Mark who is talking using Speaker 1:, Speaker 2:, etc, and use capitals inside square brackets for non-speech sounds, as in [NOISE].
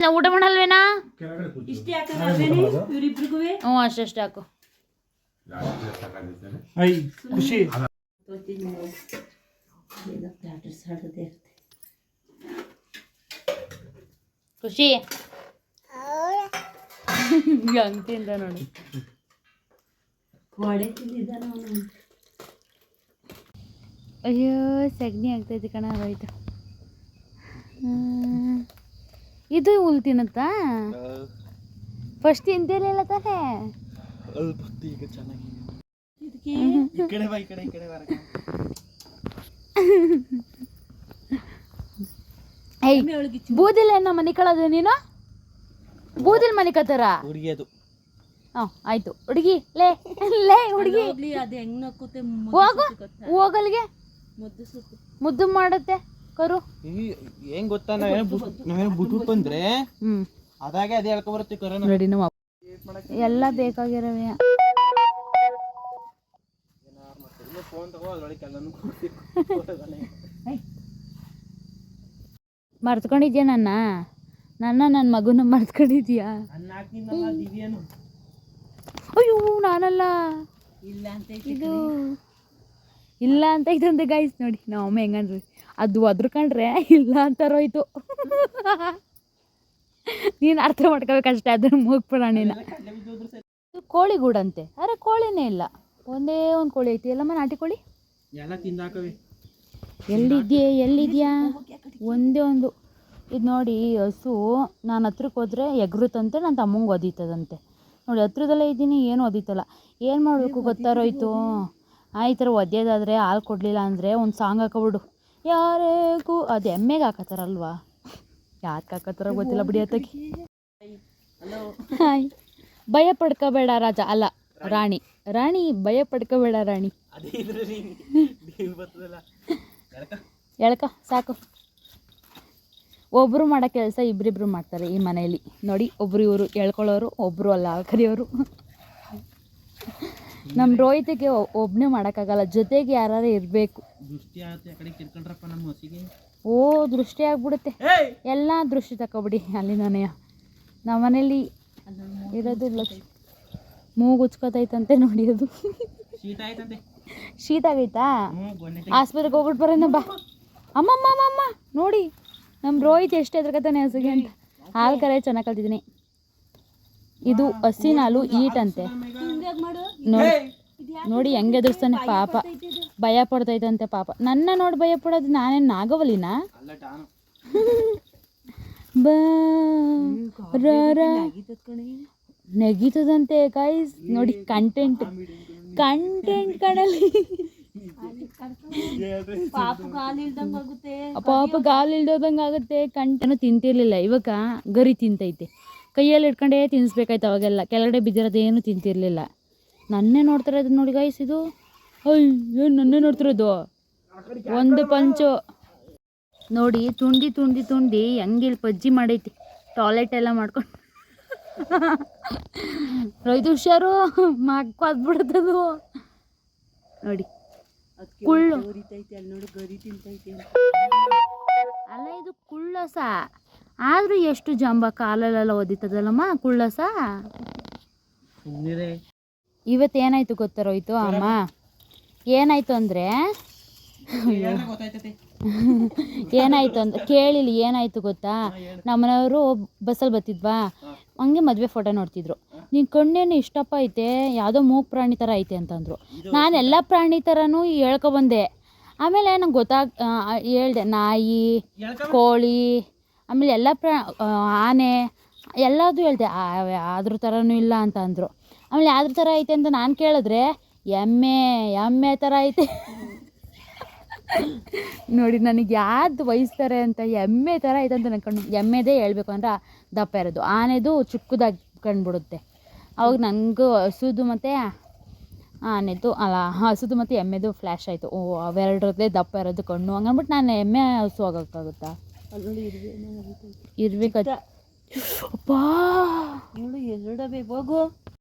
Speaker 1: ನಾವ್ ಊಟ ಮಾಡಲ್ವೇನಾ?
Speaker 2: ಇಷ್ಟೇ
Speaker 1: ಹ್ಞೂ ಅಷ್ಟಷ್ಟು ಹಾಕು.
Speaker 3: ಐ ಖುಷಿ.
Speaker 1: ಖುಷಿ? ಹಂಗ್ ತಿಂದ ನೋಡಿ. ಅಯ್ಯೋ ಸಗಣಿ ಆಗ್ತೈತಿ ಕಣ ಆಯ್ತು. ಹ್ಮ್. ಇದು ಹುಲ್ ತಿನ್ನುತ್ತಾ ಫಸ್ಟ್ ತಿಂತಿರ್ಲಿಲ್ಲ ತಾನೇ
Speaker 3: ಈಗ ಚೆನ್ನಾಗಿ.
Speaker 2: ಇದಕ್ಕೆ
Speaker 3: ಈ ಕಡೆ ಬಾ ಈ ಕಡೆ ಈ ಕಡೆ ಬಾ [LAUGHS]
Speaker 1: ಏಯ್
Speaker 2: ಒಳಗೆ
Speaker 1: ಬೂದಿಲ್ಲ ಏನೋ ಮನೆ ಕಳೋದು ನೀನು? ಬೂದಿಲ್ ಮನೆ ಕತ್ತಾರ?
Speaker 3: ಹುಡುಗಿ ಅದು
Speaker 1: ಆಯ್ತು. ಹುಡುಗಿ ಲೇ ಲೇ ಹುಡುಗಿ.
Speaker 2: ಹೆಂಗ್ ನಕ್ಕುತ್ತೆ
Speaker 1: ಹೋಗು ಹೋಗಲ್ಗೆ?
Speaker 2: ಮುದ್ದು
Speaker 1: ಮುದ್ದು ಮಾಡುತ್ತೆ. ಕರು
Speaker 3: ಏನ್ ಗೊತ್ತಾ ನಾವೇನೋ ಬುಟ್- ನಾವೇನೋ ಬಿಟ್ಬಿಟ್ಟು ಬಂದ್ರೆ
Speaker 1: ಹ್ಞೂ
Speaker 3: ಅದಾಗೆ ಅದೇ ಹೇಳ್ಕೊ ಬರುತ್ತೆ ಕರೋನಾ
Speaker 1: ನೋಡಿ ನಮ್ಮ. ಎಲ್ಲ ಬೇಕಾಗಿರವೆ.
Speaker 3: ಫೋನ್ ತಗೋ ಅದ್ರೊಳಗೆ ಎಲ್ಲನೂ
Speaker 1: ಮರ್ತ್ಕೊಂಡಿದ್ಯಾ ನನ್ನ? ನನ್ನ ನನ್ನ ಮಗುನ ಮರ್ತ್ಕೊಂಡಿದ್ಯಾ? ಅಯ್ಯೋ ನಾನಲ್ಲ.
Speaker 2: ಇಲ್ಲ ಅಂತ
Speaker 1: ಇದು ಇಲ್ಲ ಅಂತ ಇದಂತೆ ಗೈಸ್ ನೋಡಿ ನಾವು ಅಮ್ಮ ಹೆಂಗಂದ್ರಿ ಅದು ಅದ್ರ ಕಂಡ್ರೆ ಇಲ್ಲ ಅಂತಾರೋಯ್ತು ನೀನು ಅರ್ಥ ಮಾಡ್ಕೋಬೇಕಷ್ಟೇ ಅದನ್ನ ಮೂಗ್ ಪ್ರಾಣಿನ ಕೋಳಿ ಗೂಡಂತೆ ಅರೆ ಕೋಳಿನೇ ಇಲ್ಲ ಒಂದೇ ಒಂದು ಕೋಳಿ ಐತಿ ಎಲ್ಲಮ್ಮ ನಾಟಿ ಕೋಳಿ? ಎಲ್ಲಿದ್ಯೆ ಎಲ್ಲಿದ್ಯಾ? ಒಂದೇ ಒಂದು. ಇದು ನೋಡಿ ಹಸು ನಾನು ಹತ್ರಕ್ಕೆ ಹೋದ್ರೆ ಎಗ್ರುತ್ತಂತೆ ನನ್ನ ತಮ್ಮಂಗೆ ಒದೀತದಂತೆ. ನೋಡಿ ಹತ್ರದಲ್ಲೇ ಇದ್ದೀನಿ ಏನು ಒದೀತಲ್ಲ. ಏನು ಮಾಡಬೇಕು ಗೊತ್ತಾರೋಯ್ತು ಈ ಥರ ಒದ್ಯೋದಾದರೆ ಹಾಲು ಕೊಡಲಿಲ್ಲ ಅಂದರೆ ಒಂದು ಸಾಂಗ್ ಹಾಕೊಬಿಡು. ಯಾರಿಗೂ ಅದು ಎಮ್ಮೆಗೆ ಹಾಕತ್ತಾರಲ್ವಾ? ಯಾಕೆ ಹಾಕತ್ತಾರ ಗೊತ್ತಿಲ್ಲ ಬಿಡಿ ಅತ್ತಕ್ಕೆ. ಹಾಯ್ ಭಯ ಪಡ್ಕೋಬೇಡ ರಾಜ. ಅಲ್ಲ ರಾಣಿ. ರಾಣಿ ಭಯ ಪಡ್ಕೋಬೇಡ ರಾಣಿ.
Speaker 3: ಅದೇ ಇದ್ರೆ ನೀವು ಬರ್ತದಲ್ಲ. ಎಳ್ಕ.
Speaker 1: ಎಳ್ಕ ಸಾಕು. ಒಬ್ಬರು ಮಾಡೋ ಕೆಲಸ ಇಬ್ಬರಿಬ್ರು ಮಾಡ್ತಾರೆ ಈ ಮನೆಯಲ್ಲಿ. ನೋಡಿ ಒಬ್ರು ಇವರು ಎಳ್ಕೊಳ್ಳೋರು ಒಬ್ಬರು ಅಲ್ಲ ಕರಿಯೋರು. ನಮ್ಮ ರೋಹಿತಿಗೆ ಒಬ್ಬನೇ ಮಾಡೋಕ್ಕಾಗಲ್ಲ. ಜೊತೆಗೆ ಯಾರು ಇರಬೇಕು. ಓ ದೃಷ್ಟಿ ಆಗ್ಬಿಡುತ್ತೆ. ಎಲ್ಲ ದೃಷ್ಟಿ ತಗೊಬಿಡಿ ಅಲ್ಲಿ ನಾನೇ ನಮ್ಮನೇಲಿ ಇರೋದು ಲಕ್ಷ ಮೂಗು ಉಚ್ಕೋತೈತಂತೆ ನೋಡಿ ಅದು.
Speaker 3: ಶೀತ
Speaker 1: ಆಗೈತಾ? ಆಸ್ಪತ್ರೆಗೆ ಹೋಗ್ಬಿಟ್ಟು ಬರೋಣ ಬಾ. ಅಮ್ಮಮ್ಮ ಅಮ್ಮಮ್ಮ ನೋಡಿ. ನಮ್ಮ ರೋಹಿತ್ ಎಷ್ಟು ಎದ್ರಗತಾನೆ ಹಸುಗೆ ಅಂತ. ಹಾಲು ಕರೆ ಚೆನ್ನಾಗಿ ಕಲ್ತಿದ್ದೀನಿ. ಇದು ಹಸಿನ ಹಾಲು
Speaker 2: ಈಟಂತೆ.
Speaker 1: ನೋಡಿ ನೋಡಿ ಹೆಂಗೆ ಎದುರಿಸ್ತಾನೆ ಪಾಪ. ಭಯ ಪಡ್ತೈತಂತೆ ಪಾಪ. ನನ್ನ ನೋಡಿ ಭಯ ಪಡೋದು ನಾನೇನು ನಾಗವಲಿನ ನೆಗೀತದಂತೆ ಗೈಸ್ ನೋಡಿ ಕಂಟೆಂಟ್ ಕಂಟೆಂಟ್ ಕಡಲಿ
Speaker 2: ಪಾಪ
Speaker 1: ಗಾಲ್ ಇಲ್ದೋದಂಗೆ ಆಗುತ್ತೆ. ಕಂಟೆನು ತಿಂತಿರ್ಲಿಲ್ಲ. ಇವಾಗ ಗರಿ ತಿಂತೈತೆ. ಕೈಯಲ್ಲಿ ಇಟ್ಕೊಂಡೇ ತಿನ್ನಿಸ್ಬೇಕಾಯ್ತು ಅವಾಗೆಲ್ಲ. ಕೆಳಗಡೆ ಬಿದ್ದಿರೋದೇನು ತಿಂತಿರಲಿಲ್ಲ. ನನ್ನೇ ನೋಡ್ತಾರೆ ಅದು ನೋಡಿ ಗಾಯ್ಸ್ ಇದು ಅಯ್ಯೋ ನನ್ನೇ ನೋಡ್ತಿರೋದು? ಒಂದು ಪಂಚು. ನೋಡಿ ತುಂಡಿ ತುಂಡಿ ತುಂಡಿ ಹೆಂಗೆ ಇಲ್ಲಿ ಪಜ್ಜಿ ಮಾಡೈತಿ. ಟಾಯ್ಲೆಟ್ ಎಲ್ಲ ಮಾಡ್ಕೊಂಡು. ರೈತ ಹುಷಾರು ಮಾಡ್ಬಿಡ್ತದು ನೋಡಿ, ಕುಳ್ಳು.
Speaker 2: ಅಲ್ಲ,
Speaker 1: ಇದು ಕುಳ್ಳಸ ಆದರೂ ಎಷ್ಟು ಜಂಬ ಕಾಲಲ್ಲೆಲ್ಲ ಒದಿತದಲ್ಲಮ್ಮ ಕುಳ್ಳಸ?
Speaker 3: ಇವತ್ತೇನಾಯ್ತು
Speaker 1: ಇವತ್ತು ಏನಾಯ್ತು ಗೊತ್ತಾ ಅಮ್ಮ? ಏನಾಯ್ತು ಅಂದರೆ? ಏನಾಯ್ತು ಅಂತ ಕೇಳಿಲ್ಲ ಏನಾಯ್ತು ಗೊತ್ತಾ? ನಮ್ಮನೆಯವರು ಬಸ್ಸಲ್ಲಿ ಬತ್ತಿದ್ವಾ ಹಂಗೆ ಮದುವೆ ಫೋಟೋ ನೋಡ್ತಿದ್ರು. ನಿನ್ನ ಕಣ್ಣೇನು ಇಷ್ಟಪ್ಪ ಐತೆ ಯಾವುದೋ ಮೂಗ್ ಪ್ರಾಣಿ ಥರ ಐತೆ ಅಂತಂದರು. ನಾನು ಎಲ್ಲ ಪ್ರಾಣಿ ಥರನೂ ಹೇಳ್ಕೊಬಂದೆ ಆಮೇಲೆ ನಂಗೆ ಗೊತ್ತಾಗ ಹೇಳ್ದೆ ನಾಯಿ ಕೋಳಿ ಆಮೇಲೆ ಎಲ್ಲ ಪ್ರಾ ಆನೆ ಎಲ್ಲದೂ ಹೇಳ್ದೆ ಅದ್ರ ಥರನೂ ಇಲ್ಲ ಅಂತ ಅಂದರು. ಆಮೇಲೆ ಯಾವ್ದ್ರ ಥರ ಐತೆ ಅಂತ ನಾನು ಕೇಳಿದ್ರೆ, ಎಮ್ಮೆ ಎಮ್ಮೆ ಥರ ಐತೆ. ನೋಡಿ, ನನಗೆ ಯಾವ್ದು ವಹಿಸ್ತಾರೆ ಅಂತ ಎಮ್ಮೆ ಥರ ಐತೆ ಅಂತ ಅನ್ಕೊಂಡು ಎಮ್ಮೆದೇ ಹೇಳಬೇಕು ಅಂದ್ರೆ ದಪ್ಪ ಇರೋದು. ಆನೆದು ಚಿಕ್ಕದಾಗಿ ಕಂಡುಬಿಡುತ್ತೆ. ಅವಾಗ ನನಗೂ ಹಸುದು ಮತ್ತು, ಆನೆದು, ಅಲ್ಲ, ಹಸುದು ಮತ್ತು ಎಮ್ಮೆದು ಫ್ಲ್ಯಾಶ್ ಆಯಿತು. ಓ, ಅವೆರಡರದ್ದೇ ದಪ್ಪ ಇರೋದು ಕಣ್ಣು. ಹಂಗನ್ಬಿಟ್ಟು ನಾನು ಎಮ್ಮೆ ಹಸು ಆಗೋಕ್ಕಾಗುತ್ತಾ? ಇರ್ಬೇಕು ಅಪ್ಪ
Speaker 2: ನೋಡು ಎರಡವೇ ಹೋಗು.